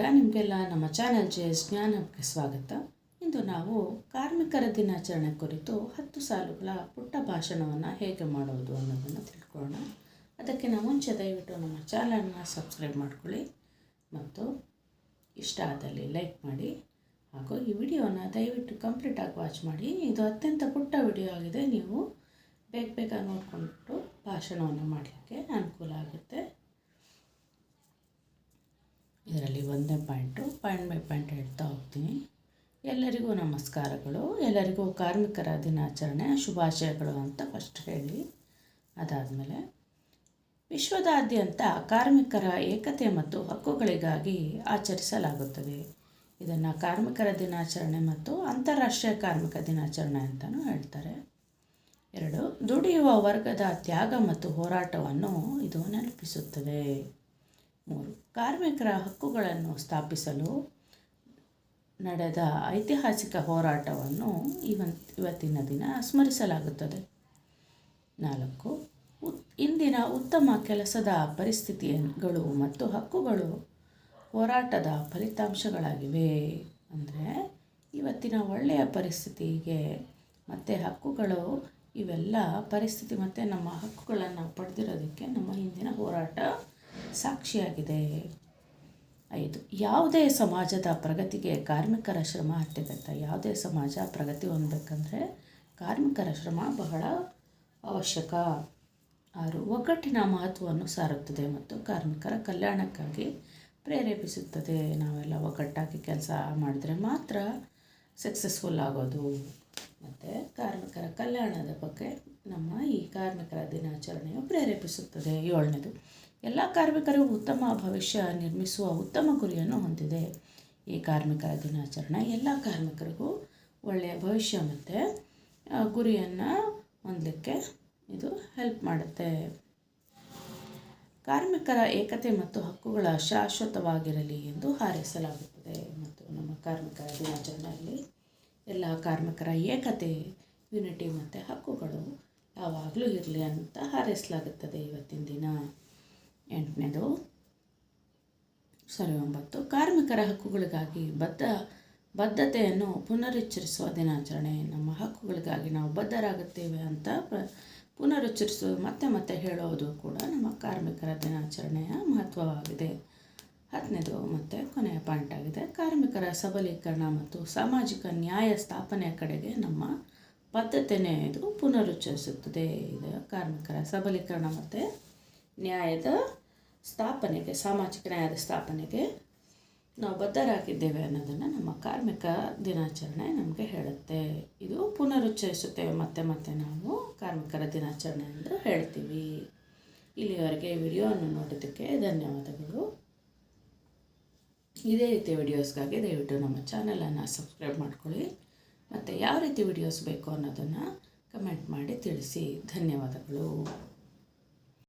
ಹೇಗಿದ್ದೀರಾ ನಿಮಗೆಲ್ಲ ನಮ್ಮ ಚಾನಲ್ ಜೆ ಜ್ಞಾನಕ್ಕೆ ಸ್ವಾಗತ. ಇಂದು ನಾವು ಕಾರ್ಮಿಕರ ದಿನಾಚರಣೆ ಕುರಿತು ಹತ್ತು ಸಾಲುಗಳ ಪುಟ್ಟ ಭಾಷಣವನ್ನು ಹೇಗೆ ಮಾಡೋದು ಅನ್ನೋದನ್ನು ತಿಳ್ಕೊಳ್ಳೋಣ. ಅದಕ್ಕಿಂತ ಮುಂಚೆ ದಯವಿಟ್ಟು ನಮ್ಮ ಚಾನಲ್ನ ಸಬ್ಸ್ಕ್ರೈಬ್ ಮಾಡ್ಕೊಳ್ಳಿ ಮತ್ತು ಇಷ್ಟ ಆದಲ್ಲಿ ಲೈಕ್ ಮಾಡಿ ಹಾಗೂ ಈ ವಿಡಿಯೋನ ದಯವಿಟ್ಟು ಕಂಪ್ಲೀಟಾಗಿ ವಾಚ್ ಮಾಡಿ. ಇದು ಅತ್ಯಂತ ಪುಟ್ಟ ವಿಡಿಯೋ ಆಗಿದೆ, ನೀವು ಬೇಗ ಬೇಗ ನೋಡಿಕೊಂಡು ಭಾಷಣವನ್ನು ಮಾಡಲಿಕ್ಕೆ ಅನುಕೂಲ ಆಗುತ್ತೆ. ಇದರಲ್ಲಿ ಒಂದೇ ಪಾಯಿಂಟು, ಪಾಯಿಂಟ್ ಬೈ ಪಾಯಿಂಟ್ ಹೇಳ್ತಾ ಹೋಗ್ತೀನಿ. ಎಲ್ಲರಿಗೂ ನಮಸ್ಕಾರಗಳು. ಎಲ್ಲರಿಗೂ ಕಾರ್ಮಿಕರ ದಿನಾಚರಣೆ ಶುಭಾಶಯಗಳು ಅಂತ ಫಸ್ಟ್ ಹೇಳಿ. ಅದಾದಮೇಲೆ, ವಿಶ್ವದಾದ್ಯಂತ ಕಾರ್ಮಿಕರ ಏಕತೆ ಮತ್ತು ಹಕ್ಕುಗಳಿಗಾಗಿ ಆಚರಿಸಲಾಗುತ್ತದೆ. ಇದನ್ನು ಕಾರ್ಮಿಕರ ದಿನಾಚರಣೆ ಮತ್ತು ಅಂತಾರಾಷ್ಟ್ರೀಯ ಕಾರ್ಮಿಕ ದಿನಾಚರಣೆ ಅಂತಲೂ ಹೇಳ್ತಾರೆ. ಎರಡು, ದುಡಿಯುವ ವರ್ಗದ ತ್ಯಾಗ ಮತ್ತು ಹೋರಾಟವನ್ನು ಇದು ನೆನಪಿಸುತ್ತದೆ. ಮೂರು. ಕಾರ್ಮಿಕರ ಹಕ್ಕುಗಳನ್ನು ಸ್ಥಾಪಿಸಲು ನಡೆದ ಐತಿಹಾಸಿಕ ಹೋರಾಟವನ್ನು ಇವನ್, ಇವತ್ತಿನ ದಿನ ಸ್ಮರಿಸಲಾಗುತ್ತದೆ. ನಾಲ್ಕು. ಇಂದಿನ ಉತ್ತಮ ಕೆಲಸದ ಪರಿಸ್ಥಿತಿಗಳು ಮತ್ತು ಹಕ್ಕುಗಳು ಹೋರಾಟದ ಫಲಿತಾಂಶಗಳಾಗಿವೆ ಅಂದರೆ ಇವತ್ತಿನ ಒಳ್ಳೆಯ ಪರಿಸ್ಥಿತಿಗೆ ಮತ್ತು ಹಕ್ಕುಗಳು ಇವೆಲ್ಲ ಪರಿಸ್ಥಿತಿ ಮತ್ತು ನಮ್ಮ ಹಕ್ಕುಗಳನ್ನು ಪಡೆದಿರೋದಕ್ಕೆ ನಮ್ಮ ಹಿಂದಿನ ಹೋರಾಟ ಸಾಕ್ಷಿಯಾಗಿದೆ. ಐದು, ಯಾವುದೇ ಸಮಾಜದ ಪ್ರಗತಿಗೆ ಕಾರ್ಮಿಕರ ಶ್ರಮ ಅತ್ಯಗತ್ಯ. ಯಾವುದೇ ಸಮಾಜ ಪ್ರಗತಿ ಹೊಂದಬೇಕಂದ್ರೆ ಕಾರ್ಮಿಕರ ಶ್ರಮ ಬಹಳ ಅವಶ್ಯಕ. ಆರು, ಒಗ್ಗಟ್ಟಿನ ಮಹತ್ವವನ್ನು ಸಾರುತ್ತದೆ ಮತ್ತು ಕಾರ್ಮಿಕರ ಕಲ್ಯಾಣಕ್ಕಾಗಿ ಪ್ರೇರೇಪಿಸುತ್ತದೆ. ನಾವೆಲ್ಲ ಒಗ್ಗಟ್ಟಾಗಿ ಕೆಲಸ ಮಾಡಿದ್ರೆ ಮಾತ್ರ ಸಕ್ಸಸ್ಫುಲ್ ಆಗೋದು. ಮತ್ತು ಕಾರ್ಮಿಕರ ಕಲ್ಯಾಣದ ಬಗ್ಗೆ ನಮ್ಮ ಈ ಕಾರ್ಮಿಕರ ದಿನಾಚರಣೆಯು ಪ್ರೇರೇಪಿಸುತ್ತದೆ. ಏಳನೇದು ಎಲ್ಲ ಕಾರ್ಮಿಕರು ಉತ್ತಮ ಭವಿಷ್ಯ ನಿರ್ಮಿಸುವ ಉತ್ತಮ ಗುರಿಯನ್ನು ಹೊಂದಿದೆ. ಈ ಕಾರ್ಮಿಕರ ದಿನಾಚರಣೆ ಎಲ್ಲ ಕಾರ್ಮಿಕರಿಗೂ ಒಳ್ಳೆಯ ಭವಿಷ್ಯ ಮತ್ತು ಗುರಿಯನ್ನು ಹೊಂದಲಿಕ್ಕೆ ಇದು ಹೆಲ್ಪ್ ಮಾಡುತ್ತೆ. ಕಾರ್ಮಿಕರ ಏಕತೆ ಮತ್ತು ಹಕ್ಕುಗಳ ಶಾಶ್ವತವಾಗಿರಲಿ ಎಂದು ಹಾರೈಸಲಾಗುತ್ತದೆ. ಮತ್ತು ನಮ್ಮ ಕಾರ್ಮಿಕರ ದಿನಾಚರಣೆಯಲ್ಲಿ ಎಲ್ಲ ಕಾರ್ಮಿಕರ ಏಕತೆ ಯುನಿಟಿ ಮತ್ತು ಹಕ್ಕುಗಳು ಯಾವಾಗಲೂ ಇರಲಿ ಅಂತ ಹಾರೈಸಲಾಗುತ್ತದೆ ಇವತ್ತಿನ ದಿನ. ಎಂಟನೇದು. ಸರಿ, ಒಂಬತ್ತು. ಕಾರ್ಮಿಕರ ಹಕ್ಕುಗಳಿಗಾಗಿ ಬದ್ಧ, ಬದ್ಧತೆಯನ್ನು ಪುನರುಚ್ಚರಿಸುವ ದಿನಾಚರಣೆ. ನಮ್ಮ ಹಕ್ಕುಗಳಿಗಾಗಿ ನಾವು ಬದ್ಧರಾಗುತ್ತೇವೆ ಅಂತ ಪುನರುಚ್ಚರಿಸುವ ಮತ್ತೆ ಮತ್ತೆ ಹೇಳೋದು ಕೂಡ ನಮ್ಮ ಕಾರ್ಮಿಕರ ದಿನಾಚರಣೆಯ ಮಹತ್ವವಾಗಿದೆ. ಹತ್ತನೇದು ಮತ್ತು ಕೊನೆಯ ಪಾಯಿಂಟ್ ಆಗಿದೆ. ಕಾರ್ಮಿಕರ ಸಬಲೀಕರಣ ಮತ್ತು ಸಾಮಾಜಿಕ ನ್ಯಾಯ ಸ್ಥಾಪನೆಯ ಕಡೆಗೆ ನಮ್ಮ ಬದ್ಧತೆಯೇ ಇದು ಪುನರುಚ್ಚರಿಸುತ್ತದೆ. ಇದು ಕಾರ್ಮಿಕರ ಸಬಲೀಕರಣ ಮತ್ತು ನ್ಯಾಯದ ಸ್ಥಾಪನೆಗೆ, ಸಾಮಾಜಿಕ ನ್ಯಾಯದ ಸ್ಥಾಪನೆಗೆ ನಾವು ಬದ್ಧರಾಗಿದ್ದೇವೆ ಅನ್ನೋದನ್ನು ನಮ್ಮ ಕಾರ್ಮಿಕ ದಿನಾಚರಣೆ ನಮಗೆ ಹೇಳುತ್ತೆ. ಇದು ಪುನರುಚ್ಚರಿಸುತ್ತೇವೆ ಮತ್ತೆ ಮತ್ತೆ ನಾವು ಕಾರ್ಮಿಕರ ದಿನಾಚರಣೆ ಎಂದು ಹೇಳ್ತೀವಿ. ಇಲ್ಲಿಯವರೆಗೆ ವಿಡಿಯೋವನ್ನು ನೋಡೋದಕ್ಕೆ ಧನ್ಯವಾದಗಳು. ಇದೇ ರೀತಿ ವಿಡಿಯೋಸ್ಗಾಗಿ ದಯವಿಟ್ಟು ನಮ್ಮ ಚಾನಲನ್ನು ಸಬ್ಸ್ಕ್ರೈಬ್ ಮಾಡ್ಕೊಳ್ಳಿ. ಮತ್ತು ಯಾವ ರೀತಿ ವಿಡಿಯೋಸ್ ಬೇಕು ಅನ್ನೋದನ್ನು ಕಮೆಂಟ್ ಮಾಡಿ ತಿಳಿಸಿ. ಧನ್ಯವಾದಗಳು.